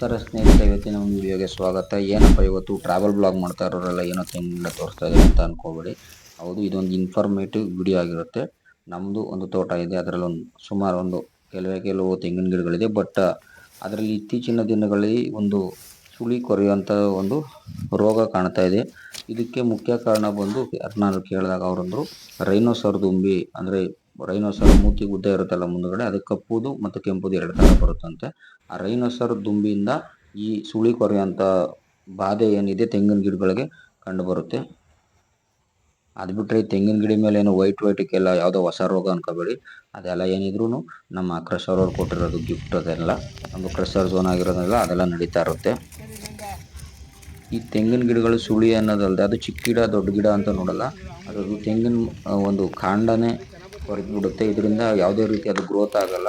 ನಮಸ್ಕಾರ ಸ್ನೇಹಿತರೆ, ಇವತ್ತಿನ ಒಂದು ವಿಡಿಯೋಗೆ ಸ್ವಾಗತ. ಏನಪ್ಪ, ಇವತ್ತು ಟ್ರಾವೆಲ್ ಬ್ಲಾಗ್ ಮಾಡ್ತಾ ಇರೋರೆಲ್ಲ ಏನೋ ತಿಂಗಳ ತೋರಿಸ್ತಾ ಇದೆ ಅಂತ ಅನ್ಕೋಬೇಡಿ. ಹೌದು, ಇದೊಂದು ಇನ್ಫಾರ್ಮೇಟಿವ್ ವಿಡಿಯೋ ಆಗಿರುತ್ತೆ. ನಮ್ಮದು ಒಂದು ತೋಟ ಇದೆ, ಅದರಲ್ಲಿ ಒಂದು ಸುಮಾರು ಒಂದು ಕೆಲವೇ ಕೆಲವು ತೆಂಗಿನ ಗಿಡಗಳಿದೆ. ಬಟ್ ಅದರಲ್ಲಿ ಇತ್ತೀಚಿನ ದಿನಗಳಲ್ಲಿ ಒಂದು ಸುಳಿ ಕೊರೆಯುವಂಥ ಒಂದು ರೋಗ ಕಾಣ್ತಾ ಇದೆ. ಇದಕ್ಕೆ ಮುಖ್ಯ ಕಾರಣ ಬಂದು ನಾನು ಕೇಳಿದಾಗ ಅವರಂದರು ರೈನೋಸರ್ ದುಂಬಿ, ಅಂದರೆ ರೈನೋಸರ್ ಮೂತಿ ಉದ್ದ ಇರುತ್ತಲ್ಲ ಮುಂದುಗಡೆ, ಅದು ಕಪ್ಪುದು ಮತ್ತು ಕೆಂಪುದು ಎರಡು ಥರ ಬರುತ್ತಂತೆ. ಆ ರೈನೋಸರ್ ದುಂಬಿಯಿಂದ ಈ ಸುಳಿ ಕೊರೆಯುವಂಥ ಬಾಧೆ ಏನಿದೆ ತೆಂಗಿನ ಗಿಡಗಳಿಗೆ ಕಂಡು ಬರುತ್ತೆ. ಅದು ಬಿಟ್ಟರೆ ಈ ತೆಂಗಿನ ಗಿಡ ಮೇಲೆ ಏನು ವೈಟ್ ವೈಟಿಗೆಲ್ಲ ಯಾವುದೋ ಹೊಸ ರೋಗ ಅನ್ಕೋಬೇಡಿ. ಅದೆಲ್ಲ ಏನಿದ್ರು ನಮ್ಮ ಕ್ರಷರ್ ಅವ್ರು ಕೊಟ್ಟಿರೋದು ಗಿಫ್ಟ್ ಅದೆಲ್ಲ. ಒಂದು ಕ್ರಷರ್ ಝೋನ್ ಆಗಿರೋದೆಲ್ಲ ಅದೆಲ್ಲ ನಡೀತಾ ಇರುತ್ತೆ. ಈ ತೆಂಗಿನ ಗಿಡಗಳು ಸುಳಿ ಅನ್ನೋದಲ್ಲದೆ ಅದು ಚಿಕ್ಕ ಗಿಡ, ದೊಡ್ಡ ಗಿಡ ಅಂತ ನೋಡಲ್ಲ. ಅದು ತೆಂಗಿನ ಒಂದು ಕಾಂಡನೇ ಕೊರೆದು ಬಿಡುತ್ತೆ. ಇದರಿಂದ ಯಾವುದೇ ರೀತಿ ಅದು ಗ್ರೋತ್ ಆಗಲ್ಲ.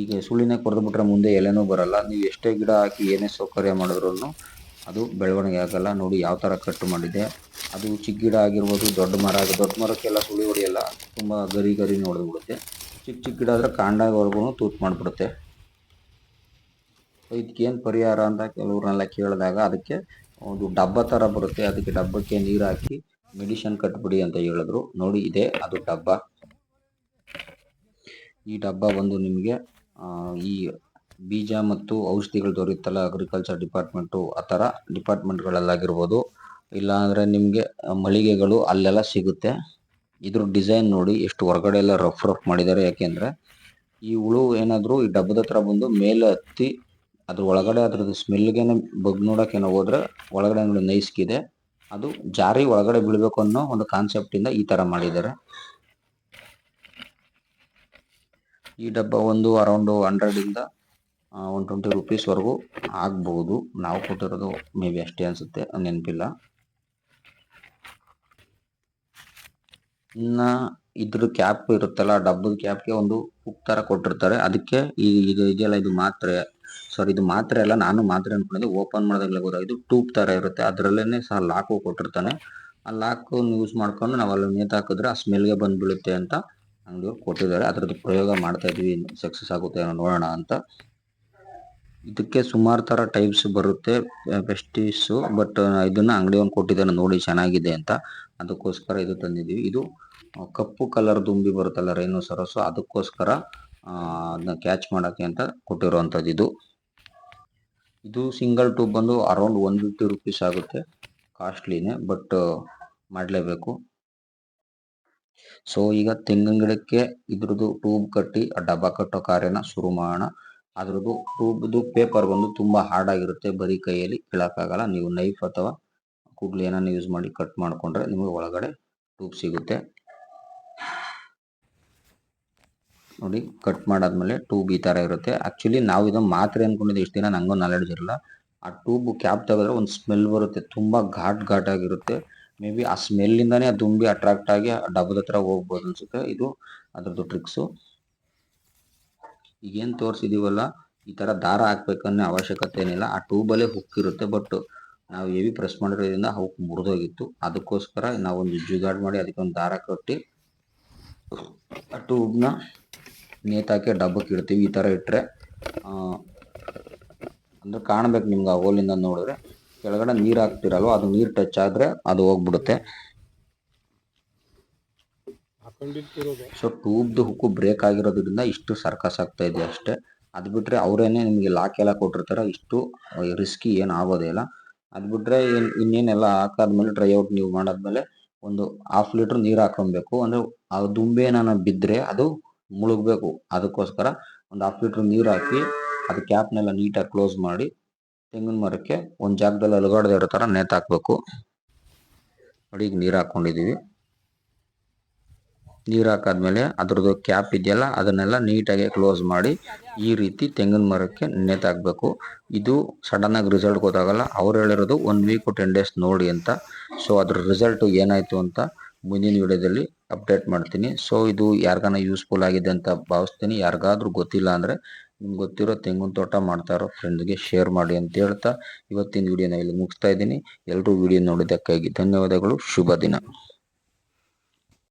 ಈಗ ಸುಳಿನೇ ಕೊರೆದು ಬಿಟ್ಟರೆ ಮುಂದೆ ಎಲೆನೂ ಬರಲ್ಲ. ನೀವು ಎಷ್ಟೇ ಗಿಡ ಹಾಕಿ ಏನೇ ಸೌಕರ್ಯ ಮಾಡಿದ್ರೂ ಅದು ಬೆಳವಣಿಗೆ ಆಗಲ್ಲ. ನೋಡಿ ಯಾವ ಥರ ಕಟ್ ಮಾಡಿದೆ. ಅದು ಚಿಕ್ಕ ಗಿಡ ಆಗಿರ್ಬೋದು, ದೊಡ್ಡ ಮರ ದೊಡ್ಡ ಮರಕ್ಕೆಲ್ಲ ಸುಳಿ ಹೊಡೆಯಲ್ಲ, ತುಂಬ ಗರಿ ಗರಿ ನೋಡಿದು ಬಿಡುತ್ತೆ. ಚಿಕ್ಕ ಚಿಕ್ಕ ಗಿಡ ಆದರೆ ಕಾಂಡವರೆಗೂ ತೂತು ಮಾಡಿಬಿಡುತ್ತೆ. ಇದಕ್ಕೇನು ಪರಿಹಾರ ಅಂತ ಕೆಲವ್ರನ್ನೆಲ್ಲ ಕೇಳಿದಾಗ ಅದಕ್ಕೆ ಒಂದು ಡಬ್ಬ ಥರ ಬರುತ್ತೆ. ಅದಕ್ಕೆ ಡಬ್ಬಕ್ಕೆ ನೀರು ಹಾಕಿ ಮೆಡಿಷನ್ ಕಟ್ಬಿಡಿ ಅಂತ ಹೇಳಿದ್ರು. ನೋಡಿ, ಇದೆ, ಅದು ಡಬ್ಬ. ಈ ಡಬ್ಬ ಬಂದು ನಿಮಗೆ ಈ ಬೀಜ ಮತ್ತು ಔಷಧಿಗಳು ದೊರೆಯುತ್ತಲ್ಲ ಅಗ್ರಿಕಲ್ಚರ್ ಡಿಪಾರ್ಟ್ಮೆಂಟು ಆ ಥರ ಡಿಪಾರ್ಟ್ಮೆಂಟ್ಗಳಲ್ಲಾಗಿರ್ಬೋದು ಇಲ್ಲಾಂದರೆ ನಿಮಗೆ ಮಳಿಗೆಗಳು ಅಲ್ಲೆಲ್ಲ ಸಿಗುತ್ತೆ. ಇದ್ರ ಡಿಸೈನ್ ನೋಡಿ ಎಷ್ಟು ಹೊರಗಡೆ ಎಲ್ಲ ರಫ್ ರಫ್ ಮಾಡಿದ್ದಾರೆ. ಯಾಕೆಂದರೆ ಈ ಹುಳು ಏನಾದರೂ ಈ ಡಬ್ಬದ ಹತ್ರ ಬಂದು ಮೇಲೆ ಹತ್ತಿ, ಅದ್ರ ಒಳಗಡೆ ಅದ್ರದ್ದು ಸ್ಮೆಲ್ಗೇನೆ ಬಗ್ ನೋಡೋಕೇನೋ ಹೋದ್ರೆ ಒಳಗಡೆ ನೋಡಿ ನೈಸ್ಕಿದೆ ಅದು ಜಾರಿ ಒಳಗಡೆ ಬೀಳಬೇಕು ಅನ್ನೋ ಒಂದು ಕಾನ್ಸೆಪ್ಟಿಂದ ಈ ಥರ ಮಾಡಿದ್ದಾರೆ. ಈ ಡಬ್ಬ ಒಂದು ಅರೌಂಡ್ ಹಂಡ್ರೆಡ್ ಇಂದ ಒನ್ ಟ್ವೆಂಟಿ ರುಪೀಸ್ವರೆಗೂ ಆಗ್ಬೋದು. ನಾವು ಕೊಟ್ಟಿರೋದು ಮೇ ಬಿ ಅಷ್ಟೇ ಅನಿಸುತ್ತೆ, ನೆನಪಿಲ್ಲ. ಇನ್ನ ಇದ್ರ ಕ್ಯಾಪ್ ಇರುತ್ತಲ್ಲ ಡಬ್ಬದ ಕ್ಯಾಪ್ಗೆ ಒಂದು ಹುಕ್ ಥರ ಕೊಟ್ಟಿರ್ತಾರೆ. ಅದಕ್ಕೆ ಇದು ಇದೆಯಲ್ಲ ಇದು ಮಾತ್ರೆ ಸಾರಿ ಇದು ಮಾತ್ರೆ ಅಲ್ಲ, ನಾನು ಮಾತ್ರೆ ಅನ್ಕೊಂಡಿದ್ದೆ ಓಪನ್ ಮಾಡಿದಾಗಲೇ ಇದು ಟ್ಯೂಬ್ ಥರ ಇರುತ್ತೆ. ಅದರಲ್ಲೇ ಸಹ ಲಾಕು ಕೊಟ್ಟಿರ್ತಾನೆ. ಆ ಲಾಕ್ ಯೂಸ್ ಮಾಡ್ಕೊಂಡು ನಾವು ಅಲ್ಲಿ ನೇತಾಕಿದ್ರೆ ಆ ಸ್ಮೆಲ್ಗೆ ಬಂದು ಬೀಳುತ್ತೆ ಅಂತ ಅಂಗಡಿಯವ್ರು ಕೊಟ್ಟಿದ್ದಾರೆ. ಅದರದ್ದು ಪ್ರಯೋಗ ಮಾಡ್ತಾ ಇದ್ವಿ ಸಕ್ಸಸ್ ಆಗುತ್ತೆ ಏನೋ ನೋಡೋಣ ಅಂತ. ಇದಕ್ಕೆ ಸುಮಾರು ಥರ ಟೈಪ್ಸ್ ಬರುತ್ತೆ ಪೆಸ್ಟಿಸು ಬಟ್ ಇದನ್ನು ಅಂಗಡಿಯವನ್ನು ಕೊಟ್ಟಿದ್ದಾನೆ ನೋಡಿ ಚೆನ್ನಾಗಿದೆ ಅಂತ. ಅದಕ್ಕೋಸ್ಕರ ಇದು ತಂದಿದ್ದೀವಿ. ಇದು ಕಪ್ಪು ಕಲರ್ ದುಂಬಿ ಬರುತ್ತಲ್ಲ ರೈನೋಸರಸ್ಸು ಅದಕ್ಕೋಸ್ಕರ ಅದನ್ನ ಕ್ಯಾಚ್ ಮಾಡೋಕ್ಕೆ ಅಂತ ಕೊಟ್ಟಿರುವಂಥದ್ದು ಇದು. ಇದು ಸಿಂಗಲ್ ಟ್ಯೂಬ್ ಬಂದು ಅರೌಂಡ್ ಒನ್ ಫಿಫ್ಟಿ ರುಪೀಸ್ ಆಗುತ್ತೆ. ಕಾಸ್ಟ್ಲಿನೇ ಬಟ್ ಮಾಡಲೇಬೇಕು. ಸೊ ಈಗ ತೆಂಗಿನ ಗಿಡಕ್ಕೆ ಇದ್ರದ್ದು ಟ್ಯೂಬ್ ಕಟ್ಟಿ, ಆ ಡಬ್ಬ ಕಟ್ಟೋ ಕಾರ್ಯನ ಶುರು ಮಾಡೋಣ. ಅದ್ರದ್ದು ಟ್ಯೂಬ್ದು ಪೇಪರ್ ಬಂದು ತುಂಬಾ ಹಾರ್ಡ್ ಆಗಿರುತ್ತೆ. ಬರೀ ಕೈಯಲ್ಲಿ ಕೀಳಕ್ಕಾಗಲ್ಲ. ನೀವು ನೈಫ್ ಅಥವಾ ಕೂಡ್ಲಿ ಏನಾನ ಯೂಸ್ ಮಾಡಿ ಕಟ್ ಮಾಡ್ಕೊಂಡ್ರೆ ನಿಮಗೆ ಒಳಗಡೆ ಟ್ಯೂಬ್ ಸಿಗುತ್ತೆ. ನೋಡಿ ಕಟ್ ಮಾಡಾದ್ಮೇಲೆ ಟ್ಯೂಬ್ ಈ ತರ ಇರುತ್ತೆ. ಆಕ್ಚುಲಿ ನಾವು ಇದನ್ನ ಮಾತ್ರೆ ಅನ್ಕೊಂಡಿದ್ದೆ. ಇಷ್ಟು ದಿನ ನಂಗೂ ನಾಲೆಡ್ಜ್ ಇರಲ್ಲ. ಆ ಟ್ಯೂಬ್ ಕ್ಯಾಪ್ ತೆಗೆದ್ರೆ ಒಂದು ಸ್ಮೆಲ್ ಬರುತ್ತೆ. ತುಂಬಾ ಘಾಟ್ ಘಾಟ್ ಆಗಿರುತ್ತೆ ಮೇ ಬಿ ಆ ಸ್ಮೆಲ್ಲಿಂದಾನೇ ಅದು ದುಂಬಿ ಅಟ್ರಾಕ್ಟ್ ಆಗಿ ಆ ಡಬ್ಬದ ಹತ್ರ ಹೋಗ್ಬೋದು ಅನ್ಸುತ್ತೆ. ಇದು ಅದ್ರದ್ದು ಟ್ರಿಕ್ಸು ಈಗೇನು ತೋರಿಸಿದೀವಲ್ಲ, ಈ ತರ ದಾರ ಹಾಕ್ಬೇಕನ್ನೋ ಅವಶ್ಯಕತೆ ಏನಿಲ್ಲ. ಆ ಟ್ಯೂಬಲ್ಲೇ ಹುಕ್ ಇರುತ್ತೆ ಬಟ್ ನಾವು ಹೆವಿ ಪ್ರೆಸ್ ಮಾಡಿರೋದ್ರಿಂದ ಹುಕ್ ಮುರಿದೋಗಿತ್ತು. ಅದಕ್ಕೋಸ್ಕರ ನಾವು ಒಂದು ಜುಗಾಡ್ ಮಾಡಿ ಅದಕ್ಕೆ ಒಂದು ದಾರ ಕಟ್ಟಿ ಆ ಟ್ಯೂಬ್ನ ನೇತಾಕಿ ಡಬ್ಬಕ್ಕೆ ಇಡ್ತೀವಿ ಈ ಥರ ಇಟ್ಟರೆ ಅಂದ್ರೆ ಕಾಣ್ಬೇಕು ನಿಮ್ಗೆ ಆ ಹೋಲಿಂದ ನೋಡಿದ್ರೆ. ಕೆಳಗಡೆ ನೀರು ಹಾಕ್ತಿರಲ್ವ? ಅದು ನೀರು ಟಚ್ ಆದರೆ ಅದು ಹೋಗ್ಬಿಡುತ್ತೆ. ಸೊ ಟ್ಯೂಬ್ದು ಹುಕ್ಕು ಬ್ರೇಕ್ ಆಗಿರೋದ್ರಿಂದ ಇಷ್ಟು ಸರ್ಕಸ್ ಆಗ್ತಾ ಇದೆ ಅಷ್ಟೇ. ಅದು ಬಿಟ್ಟರೆ ಅವರೇನೆ ನಿಮಗೆ ಲಾಕ್ ಎಲ್ಲ ಕೊಟ್ಟಿರ್ತಾರೆ. ಇಷ್ಟು ರಿಸ್ಕಿ ಏನು ಆಗೋದೇ ಇಲ್ಲ. ಅದು ಬಿಟ್ಟರೆ ಏನು, ಇನ್ನೇನೆಲ್ಲ ಹಾಕಾದ್ಮೇಲೆ ಡ್ರೈ ಔಟ್ ನೀವು ಮಾಡಾದ್ಮೇಲೆ ಒಂದು ಹಾಫ್ ಲೀಟರ್ ನೀರು ಹಾಕೊಬೇಕು ಅಂದ್ರೆ ಆ ದುಂಬೆ ಏನಾನ ಬಿದ್ದರೆ ಅದು ಮುಳುಗಬೇಕು. ಅದಕ್ಕೋಸ್ಕರ ಒಂದು ಹಾಫ್ ಲೀಟರ್ ನೀರು ಹಾಕಿ ಅದು ಕ್ಯಾಪ್ನೆಲ್ಲ ನೀಟಾಗಿ ಕ್ಲೋಸ್ ಮಾಡಿ ತೆಂಗಿನ ಮರಕ್ಕೆ ಒಂದು ಜಾಗದಲ್ಲಿ ಅಲುಗಾಡದೆ ಇರೋ ಥರ ನೇತಾಕ್ಬೇಕು ನೋಡಿ, ಈಗ ನೀರು ಹಾಕ್ಕೊಂಡಿದ್ದೀವಿ ನೀರು ಹಾಕಾದ್ಮೇಲೆ ಅದ್ರದ್ದು ಕ್ಯಾಪ್ ಇದೆಯಲ್ಲ, ಅದನ್ನೆಲ್ಲ ನೀಟಾಗಿ ಕ್ಲೋಸ್ ಮಾಡಿ ಈ ರೀತಿ ತೆಂಗಿನ ಮರಕ್ಕೆ ನೇತಾಕ್ಬೇಕು ಇದು ಸಡನ್ ಆಗಿ ರಿಸಲ್ಟ್ ಗೊತ್ತಾಗಲ್ಲ. ಅವ್ರು ಹೇಳಿರೋದು ಒನ್ ವೀಕ್ ಟೆನ್ ಡೇಸ್ ನೋಡಿ ಅಂತ. ಸೊ ಅದ್ರ ರಿಸಲ್ಟು ಏನಾಯ್ತು ಅಂತ ಮುಂದಿನ ವಿಡಿಯೋದಲ್ಲಿ ಅಪ್ಡೇಟ್ ಮಾಡ್ತೀನಿ. ಸೊ ಇದು ಯಾರಿಗಾನ ಯೂಸ್ಫುಲ್ ಆಗಿದೆ ಅಂತ ಭಾವಿಸ್ತೀನಿ. ಯಾರಿಗಾದ್ರೂ ಗೊತ್ತಿಲ್ಲ ಅಂದರೆ ನಿಮ್ಗೆ ಗೊತ್ತಿರೋ ತೆಂಗಿನ ತೋಟ ಮಾಡ್ತಾರೋ ಫ್ರೆಂಡ್ಸ್ಗೆ ಶೇರ್ ಮಾಡಿ ಅಂತ ಹೇಳ್ತಾ ಇವತ್ತಿನ ವಿಡಿಯೋನ ಇಲ್ಲಿ ಮುಗಿಸ್ತಾ ಇದ್ದೀನಿ. ಎಲ್ಲರೂ ವಿಡಿಯೋ ನೋಡಿದ್ದಕ್ಕಾಗಿ ಧನ್ಯವಾದಗಳು. ಶುಭ ದಿನ.